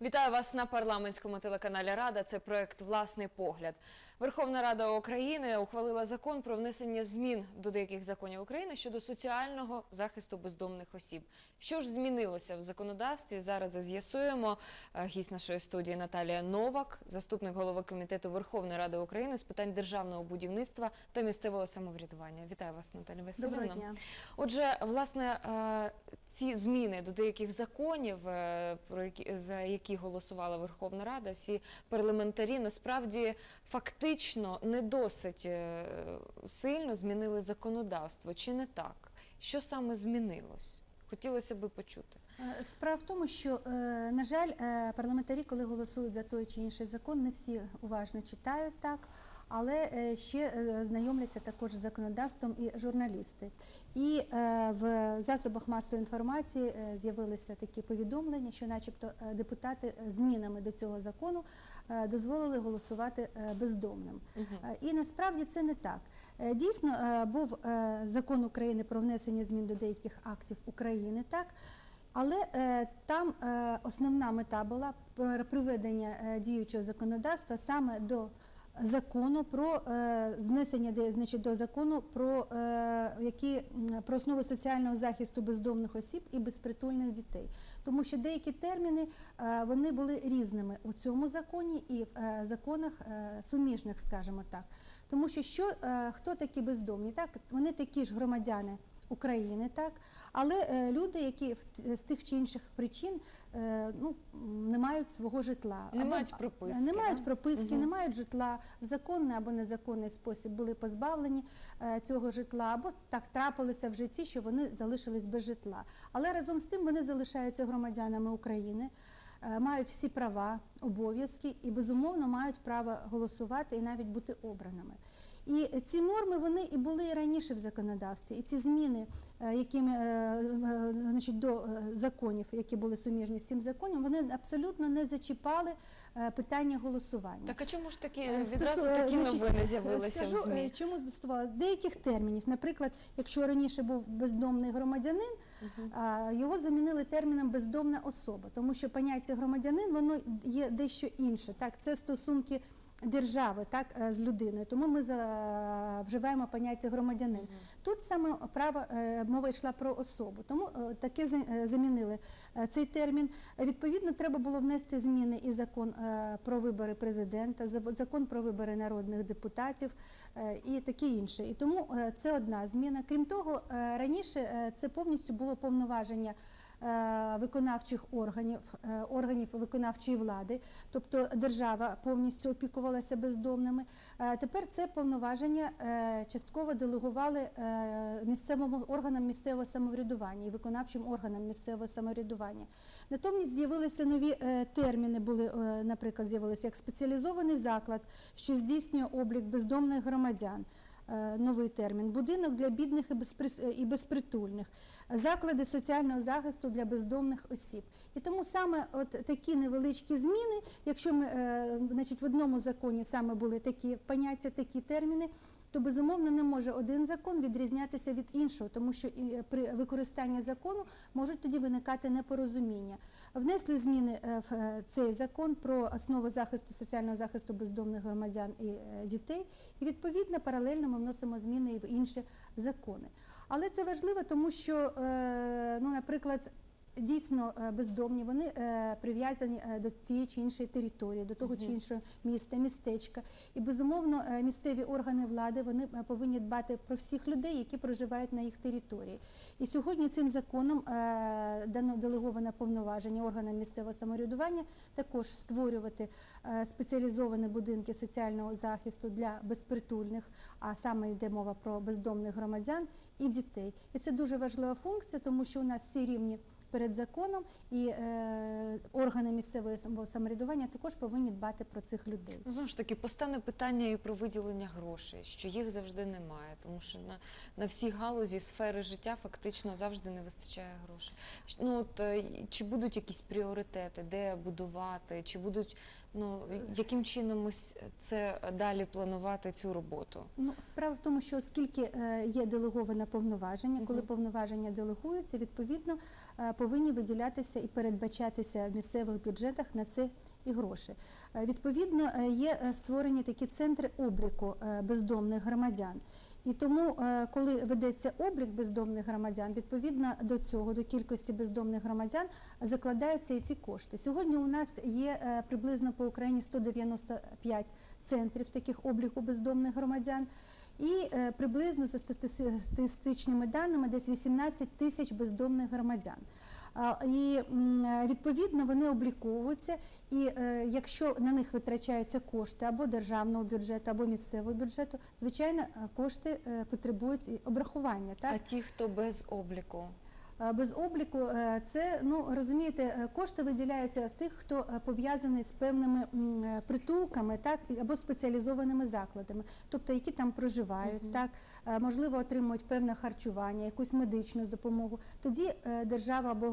Вітаю вас на парламентському телеканалі Рада. Це проект Власний погляд. Верховна Рада України ухвалила закон про внесення змін до деяких законів України щодо соціального захисту бездомних осіб. Що ж змінилося в законодавстві? Зараз з'ясуємо. Е, Гість нашої студії Наталія Новак, заступник голови комітету Верховної Ради України з питань державного будівництва та місцевого самоврядування. Вітаю вас, Наталія Васильівна. Доброго дня. Отже, власне, е, ці зміни до деяких законів, е, про які за які голосувала Верховна Рада, всі парламентарі насправді фактично не досить е, сильно змінили законодавство, чи не так? Що саме змінилось? Хотілося би почути. Е, Справа в тому, що, на жаль, парламентарі, коли голосують за той чи інший закон, не всі уважно читають так, але е, ще е, знайомляться також з законодавством і журналісти. І е, в засобах масової інформації з'явилися такі повідомлення, що, начебто, депутати змінами до цього закону дозволили голосувати бездомним. І насправді це не так. Дійсно, був закон України про внесення змін до деяких актів України, так. Але е, там е, основна мета була пр- приведення діючого законодавства саме до закону про е, знесення значить, до закону про, е, які, про основи соціального захисту бездомних осіб і безпритульних дітей. Тому що деякі терміни е, вони були різними у цьому законі і в законах суміжних, скажімо так. Тому що, що хто такі бездомні? Так, вони такі ж громадяни. України, так, але е, люди, які в з тих чи інших причин е, ну, не мають свого житла, Не Або- мають прописки, не мають прописки, Мгм. не мають житла в законний або незаконний спосіб були позбавлені е, цього житла, або так трапилося в житті, що вони залишились без житла. Але разом з тим вони залишаються громадянами України. е, Мають всі права, обов'язки і безумовно мають право голосувати і навіть бути обраними. І ці норми вони і були і раніше в законодавстві. І ці зміни, е, якими е, е, значить, до законів, які були суміжні з цим законом, вони абсолютно не зачіпали питання голосування. Так а чому ж такі відразу такі новини з'явилися в ЗМІ? Чому застосували деяких термінів? Наприклад, якщо раніше був бездомний громадянин, а, його замінили терміном бездомна особа, тому що поняття громадянин воно є дещо інше. Так, це стосунки. Держави так е, з людиною, тому ми за, вживаємо поняття громадянин. Тут саме право е, мова йшла про особу, тому е, таке за- е, замінили е, цей термін. Е, Відповідно, треба було внести зміни і закон е, про вибори президента, закон про вибори народних депутатів е, і таке інше. І тому е, це одна зміна. Крім того, е, раніше е, це повністю було повноваження. Е, Виконавчих органів, е, органів виконавчої влади, тобто держава повністю опікувалася бездомними. Е, Тепер це повноваження частково делегували місцевим органам місцевого самоврядування і виконавчим органам місцевого самоврядування. Натомість з'явилися нові терміни, були, наприклад, з'явилися як спеціалізований заклад, що здійснює облік бездомних громадян. Е, Новий термін будинок для бідних і безпритульних, заклади соціального захисту для бездомних осіб. І тому саме от такі невеличкі зміни, якщо ми е, значить, в одному законі саме були такі поняття, такі терміни, то безумовно не може один закон відрізнятися від іншого, тому що і е, при використанні закону можуть тоді виникати непорозуміння. Внесли зміни е, в е, цей закон про основу захисту соціального захисту бездомних громадян і дітей, і відповідно паралельно ми вносимо зміни і в інші закони. Але це важливо, тому що, ну, наприклад. Дійсно е, бездомні, вони е, прив'язані е, до тієї чи іншої території, до того чи іншого міста, містечка. І безумовно місцеві органи влади вони повинні дбати про всіх людей, які проживають на їх території. І сьогодні цим законом дано делеговане повноваження органам місцевого самоврядування також створювати спеціалізовані будинки соціального захисту для безпритульних, а саме йде мова про бездомних громадян і дітей. І це дуже важлива функція, тому що у нас всі рівні перед законом, і е, органи місцевого сам- самоврядування також повинні дбати про цих людей. Ну, знову ж таки, постане питання і про виділення грошей, що їх завжди немає, тому що на, на всі галузі сфери життя фактично завжди не вистачає грошей. Ну от е, чи будуть якісь пріоритети, де будувати, чи будуть Ну яким чином ось це далі планувати цю роботу? Ну, справа в тому, що оскільки е, є делеговане повноваження, коли повноваження делегуються, відповідно е, повинні виділятися і передбачатися в місцевих бюджетах на це і гроші. Е, Відповідно, є створені такі центри обліку бездомних громадян. І тому, е, коли ведеться облік бездомних громадян, відповідно до цього, до кількості бездомних громадян, закладаються і ці кошти. Сьогодні у нас є е, приблизно по Україні 195 центрів таких обліку бездомних громадян. І е, приблизно за статистичними даними десь 18 тисяч бездомних громадян. І відповідно вони обліковуються, і е, якщо на них витрачаються кошти або державного бюджету, або місцевого бюджету, звичайно, е, кошти потребують обрахування. Так? А ті, хто без обліку? Е, Без обліку е, це ну розумієте, е, кошти виділяються в тих, хто пов'язаний з певними притулками, так або спеціалізованими закладами, тобто які там проживають, Мгм. так можливо отримують певне харчування, якусь медичну допомогу. Тоді держава або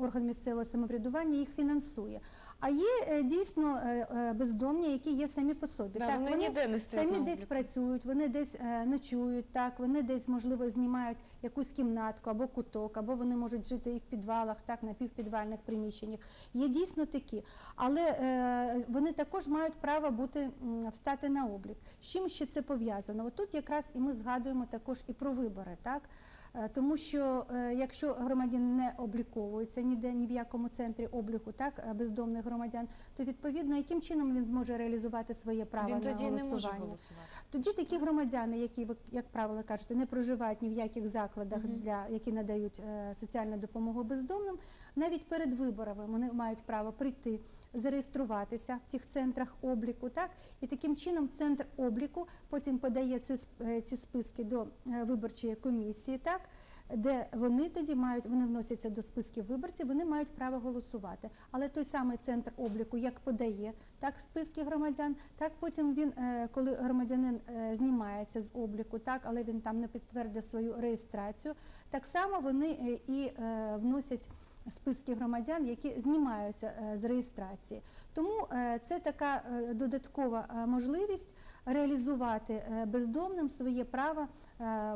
орган місцевого самоврядування їх фінансує. А є е, дійсно е, е, бездомні, які є самі по собі. Да, так, вони, ніде не стоять Самі десь працюють, вони десь ночують, так вони десь можливо знімають якусь кімнатку або куток, або вони можуть жити і в підвалах, так напівпідвальних приміщеннях. Є дійсно такі, але вони також мають право бути встати на облік. З чим ще це пов'язано? От тут якраз і ми згадуємо також і про вибори, так. Е, Тому що е, якщо громадян не обліковується ніде, ні в якому центрі обліку, так е, бездомних громадян, то відповідно яким чином він зможе реалізувати своє право Він на тоді не може голосування? голосувати. Тоді такі громадяни, які ви як правило кажете, не проживають ні в яких закладах, Мгм. для які надають соціальну допомогу бездомним, навіть перед виборами вони мають право прийти, зареєструватися в тих центрах обліку, так і таким чином центр обліку потім подає ці, е, ці списки до е, виборчої комісії, так. Де вони тоді мають, вони вносяться до списків виборців, вони мають право голосувати. Але той самий центр обліку, як подає так списки громадян, так потім він, е, коли громадянин знімається з обліку, так, але він там не підтвердив свою реєстрацію, так само вони і вносять списки громадян, які знімаються е, з реєстрації. Тому е, це така е, додаткова можливість реалізувати бездомним своє право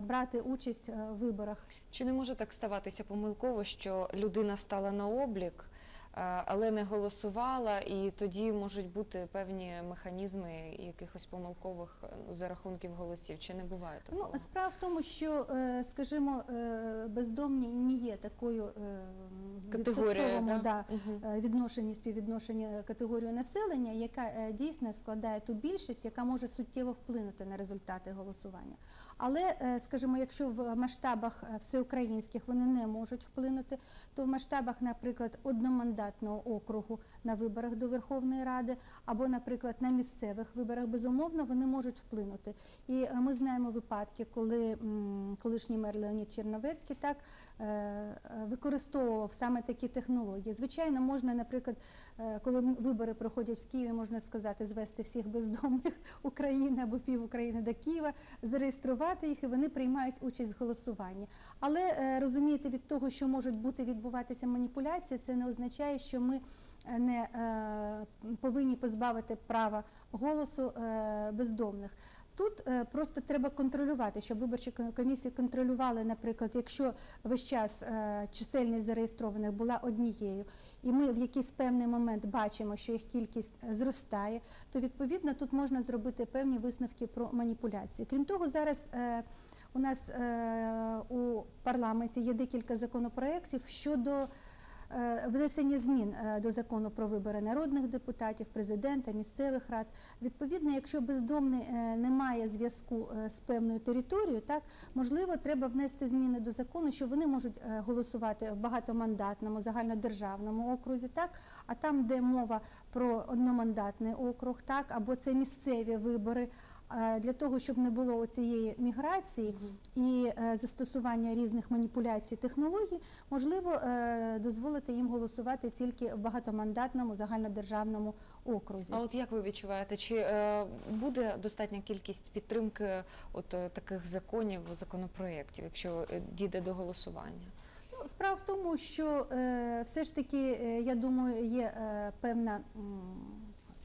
брати участь в виборах. Чи не може так ставатися помилково, що людина стала на облік, але не голосувала, і тоді можуть бути певні механізми якихось помилкових е, зарахунків голосів? Чи не буває такого? Ну, справа в тому, що, е, скажімо, е, бездомні не є такою е, відсотковому, да? да, е, відношенні співвідношення категорію населення, яка е, дійсно складає ту більшість, яка може суттєво вплинути на результати голосування. Але, е, скажімо, якщо в масштабах е, всеукраїнських вони не можуть вплинути, то в масштабах, наприклад, одномандатного округу на виборах до Верховної Ради або, наприклад, на місцевих виборах, безумовно, вони можуть вплинути. І е, ми знаємо випадки, коли колишній мер Леонід Черновецький так е, е, використовував саме такі технології. Звичайно, можна, наприклад, коли вибори проходять в Києві, можна сказати, звести всіх бездомних України або пів України до Києва, зареєструвати їх, і вони приймають участь в голосуванні. Але розумієте, від того, що можуть бути відбуватися маніпуляції, це не означає, що ми е, не е, повинні позбавити права голосу е, бездомних. Тут просто треба контролювати, щоб виборчі комісії контролювали, наприклад, якщо весь час чисельність зареєстрованих була однією, і ми в якийсь певний момент бачимо, що їх кількість зростає, то відповідно тут можна зробити певні висновки про маніпуляції. Крім того, зараз у нас у парламенті є декілька законопроєктів щодо внесення змін е, до закону про вибори народних депутатів, президента, місцевих рад. Відповідно, якщо бездомний е, не має зв'язку е, з певною територією, так можливо, треба внести зміни до закону, що вони можуть е, голосувати в багатомандатному загальнодержавному окрузі, так а там, де мова про одномандатний округ, так або це місцеві вибори. Е, Для того щоб не було цієї міграції і е, застосування різних маніпуляцій технологій, можливо е, дозволити їм голосувати тільки в багатомандатному загальнодержавному окрузі. А от як ви відчуваєте, чи буде достатня кількість підтримки от таких законів, законопроєктів, якщо дійде до голосування? Ну, Справа в тому, що все ж таки, я думаю, є певна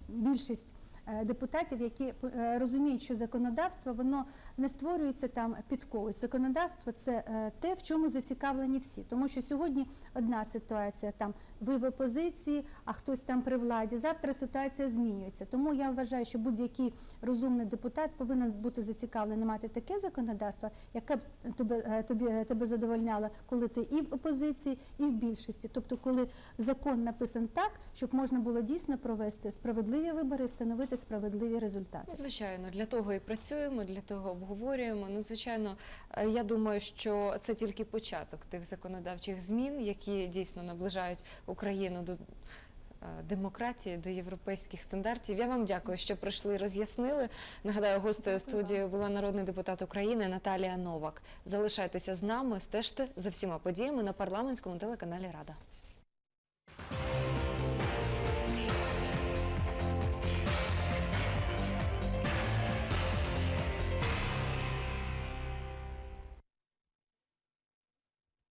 більшість. Е, Депутатів, які е, розуміють, що законодавство воно не створюється там під когось. Законодавство це е, те, в чому зацікавлені всі. Тому що сьогодні одна ситуація там ви в опозиції, а хтось там при владі. Завтра ситуація змінюється. Тому я вважаю, що будь-який розумний депутат повинен бути зацікавлений мати таке законодавство, яке б тебе тобі тебе задовольняло, коли ти і в опозиції, і в більшості. Тобто, коли закон написан так, щоб можна було дійсно провести справедливі вибори, встановити справедливі результати. Ну, звичайно, для того і працюємо, для того обговорюємо. Ну, звичайно, е, я думаю, що це тільки початок тих законодавчих змін, які дійсно наближають Україну до. е, Демократії до європейських стандартів. Я вам дякую, що прийшли, роз'яснили. Нагадаю, гостею студії була народний депутат України Наталія Новак. Залишайтеся з нами, стежте за всіма подіями на парламентському телеканалі Рада.